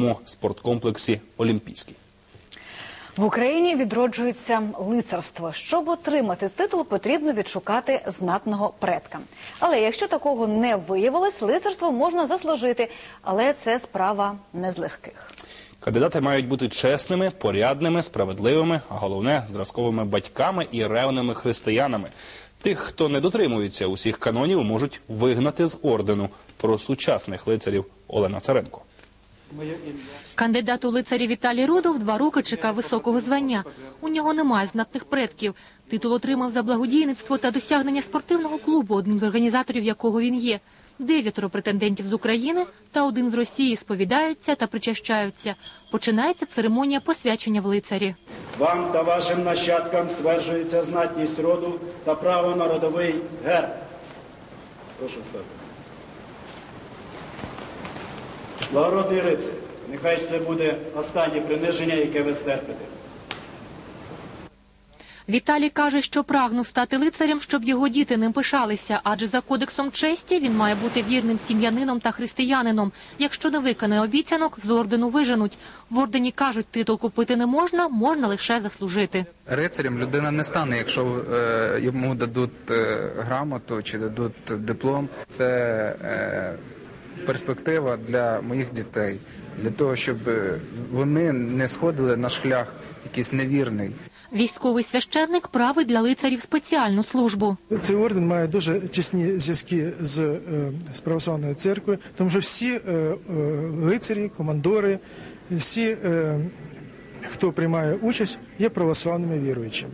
Італійському спорткомплексі Олімпійський. В Україні відроджується лицарство. Щоб отримати титул, потрібно відшукати знатного предка. Але якщо такого не виявилось, лицарство можна заслужити. Але це справа не з легких. Кандидати мають бути чесними, порядними, справедливими, а головне зразковими батьками і ревними християнами. Тих, хто не дотримується усіх канонів, можуть вигнати з ордену. Про сучасних лицарів Олена Царенко. Кандидат у лицарі Віталій Рудов два роки чекав високого звання. У нього немає знатних предків. Титул отримав за благодійництво та досягнення спортивного клубу, одним з організаторів якого він є. Дев'ятеро претендентів з України та один з Росії сповідаються та причащаються. Починається церемонія посвячення в лицарі. Вам та вашим нащадкам стверджується знатність роду та право на родовий герб. Прошу стати. Благородний рицар, нехай ж це буде останнє приниження, яке ви стерпите. Віталій каже, що прагнув стати лицарем, щоб його діти ним пишалися, адже за кодексом честі він має бути вірним сім'янином та християнином. Якщо не виконає обіцянок, з ордену виженуть. В ордені кажуть, титул купити не можна, можна лише заслужити. Рицарем людина не стане, якщо е, йому дадуть е, грамоту чи дадуть диплом. Це е, перспектива для моїх дітей, для того, щоб е, вони не сходили на шлях якийсь невірний. Військовий священник править для лицарів спеціальну службу. Цей орден має дуже тісні зв'язки з, е, з православною церквою, тому що всі е, е, лицарі, командори, всі, е, хто приймає участь, є православними віруючими.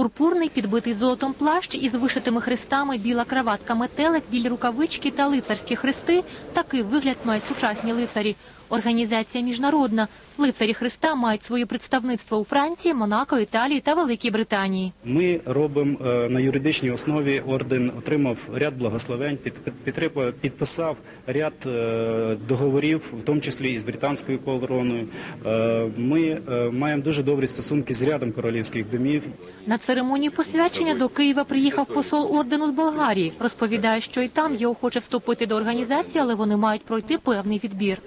Пурпурний підбитий золотом плащ із вишитими хрестами, біла краватка метелик, білі рукавички та лицарські хрести. Такий вигляд мають сучасні лицарі. Організація міжнародна. Лицарі Христа мають своє представництво у Франції, Монако, Італії та Великій Британії. Ми робимо е, на юридичній основі орден, отримав ряд благословень, під, під- підписав ряд е, договорів, в тому числі і з британською короною. Е, Ми маємо дуже добрі стосунки з рядом королівських домів. Церемонії посвячення до Києва приїхав посол ордену з Болгарії. Розповідає, що і там є охоче вступити до організації, але вони мають пройти певний відбір.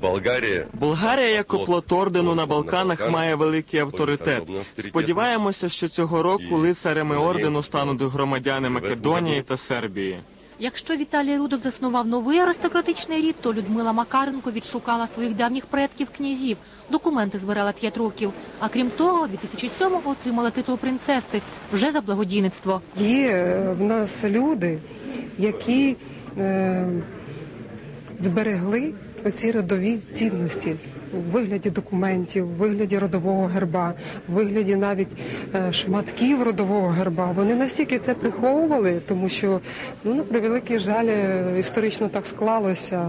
Болгарія Болгарія як оплот ордену на Балканах має великий авторитет. Сподіваємося, що цього року лицарями ордену стануть громадяни Македонії та Сербії. Якщо Віталій Рудов заснував новий аристократичний рід, то Людмила Макаренко відшукала своїх давніх предків князів. Документи збирала 5 років. А крім того, 2007-го отримала титул принцеси вже за благодійництво. Є е, в нас люди, які е, зберегли оці родові цінності у вигляді документів, у вигляді родового герба, у вигляді навіть е, шматків родового герба. Вони настільки це приховували, тому що ну на превеликий жаль е, історично так склалося,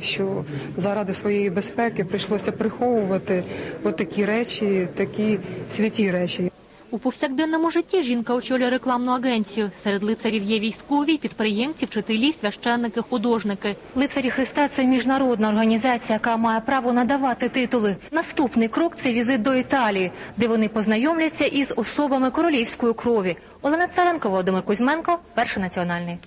що заради своєї безпеки прийшлося приховувати отакі речі, такі святі речі. У повсякденному житті жінка очолює рекламну агенцію. Серед лицарів є військові, підприємці, вчителі, священники, художники. Лицарі Христа це міжнародна організація, яка має право надавати титули. Наступний крок це візит до Італії, де вони познайомляться із особами королівської крові. Олена Царенко, Володимир Кузьменко, перший національний.